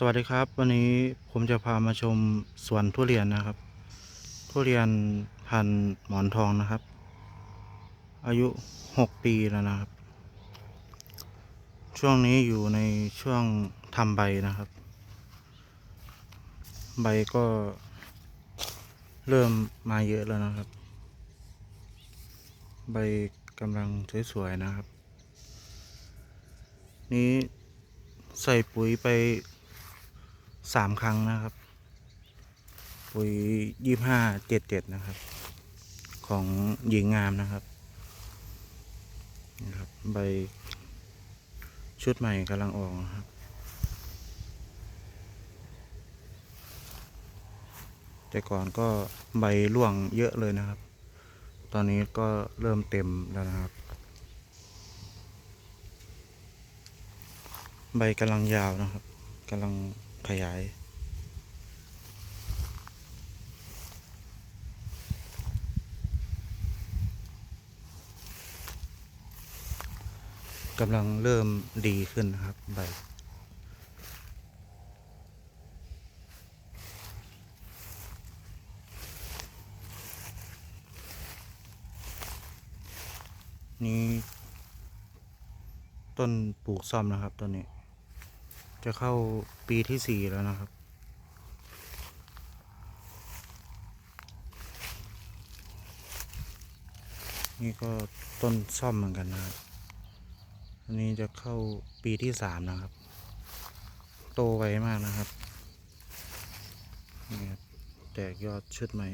สวัสดีครับ วันนี้ผมจะพามาชมสวนทุเรียนนะครับ ทุเรียนพันหมอนทองนะครับ อายุหกปีแล้วนะครับ ช่วงนี้อยู่ในช่วงทำใบนะครับ ใบก็เริ่มมาเยอะแล้วนะครับ ใบกำลังสวยๆนะครับ นี้ใส่ปุ๋ยไป สามครั้งนะครับ ปุ๋ยยี่ห้าเจ็ดเจ็ดนะครับ ของหญิงงามนะครับนี่ครับใบชุดใหม่กำลังออกนะครับแต่ก่อนก็ใบร่วงเยอะเลยนะครับ ตอนนี้ก็เริ่มเต็มแล้วนะครับ ใบกำลังยาวนะครับกำลัง ขยาย กำลังเริ่มดีขึ้นนะครับใบนี้ต้นปลูกซ่อมนะครับต้นนี้ จะเข้าปีที่สี่แล้วนะครับ นี่ก็ต้นซ่อมเหมือนกันนะครับอันนี้จะเข้าปีที่สามนะครับ โตไวมากนะครับนี่ครับแตกยอดชุดใหม่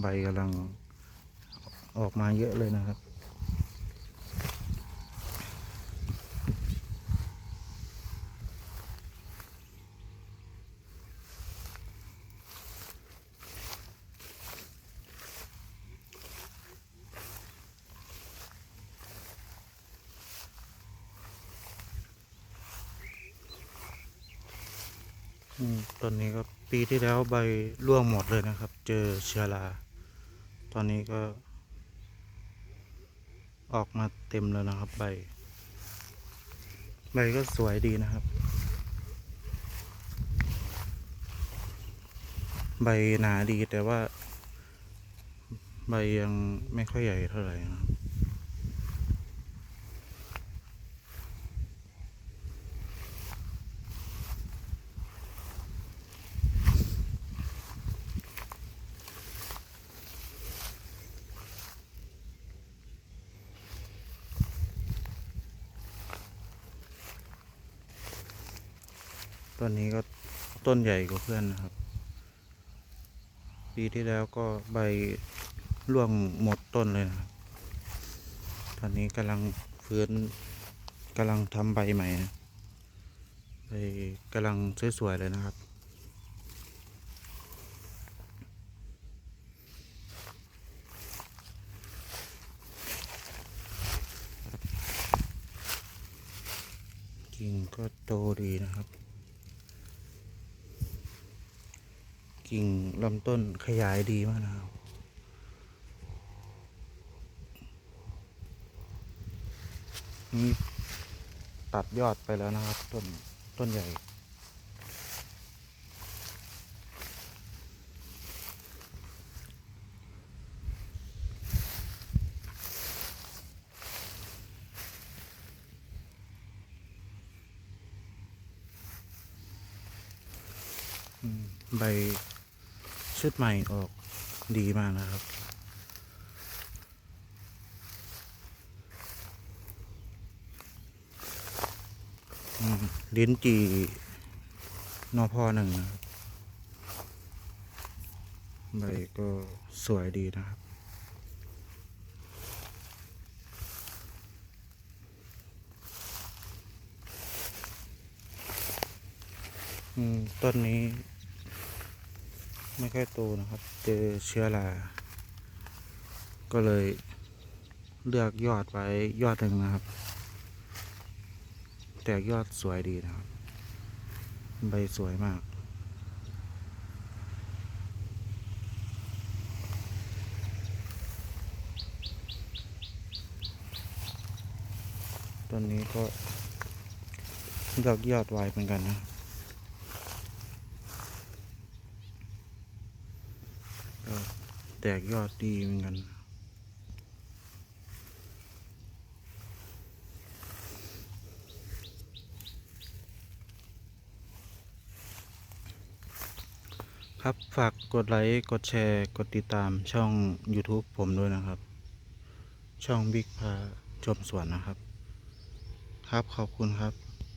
ใบกำลังออกมาเยอะเลยนะครับ ต้นนี้ก็ปีที่แล้วใบร่วงหมดเลยนะครับ เจอเชื้อรา ตอนนี้ก็ ออกมาเต็มแล้วนะครับ ใบ ใบก็สวยดีนะครับ ใบหนาดีแต่ว่า ใบยังไม่ค่อยใหญ่เท่าไหร่นะครับ ต้นนี้ก็ต้นใหญ่กว่าเพื่อนนะครับ ปีที่แล้วก็ใบร่วงหมดต้นเลยนะตอนนี้กำลังฟื้นกำลังทำใบใหม่นะใบกำลังสวยๆเลยนะครับกิ่งก็โตดีนะครับ กิ่งลำต้นขยายดีมากนะครับนี่ตัดยอดไปแล้วนะครับ ต้นต้นใหญ่ ใบ ชุดใหม่ออกดีมากนะครับ ลิ้นจีนอพอหนึ่งนะครับใบก็สวยดีนะครับ ต้นนี้ ไม่ค่อยโตนะครับ เจอเชื้อราก็เลยเลือกยอดไว้ยอดหนึ่งนะครับ แตกยอดสวยดีนะครับ ใบสวยมากต้นนี้ก็ดอกยอดไวเหมือนกันนะ ก็แตกยอดดีเหมือนกัน ครับฝากกดไลค์ กดแชร์ กดติดตามช่อง YouTube ผมด้วยนะครับ ช่องบิ๊กพาชมสวนนะครับ ครับขอบคุณครับ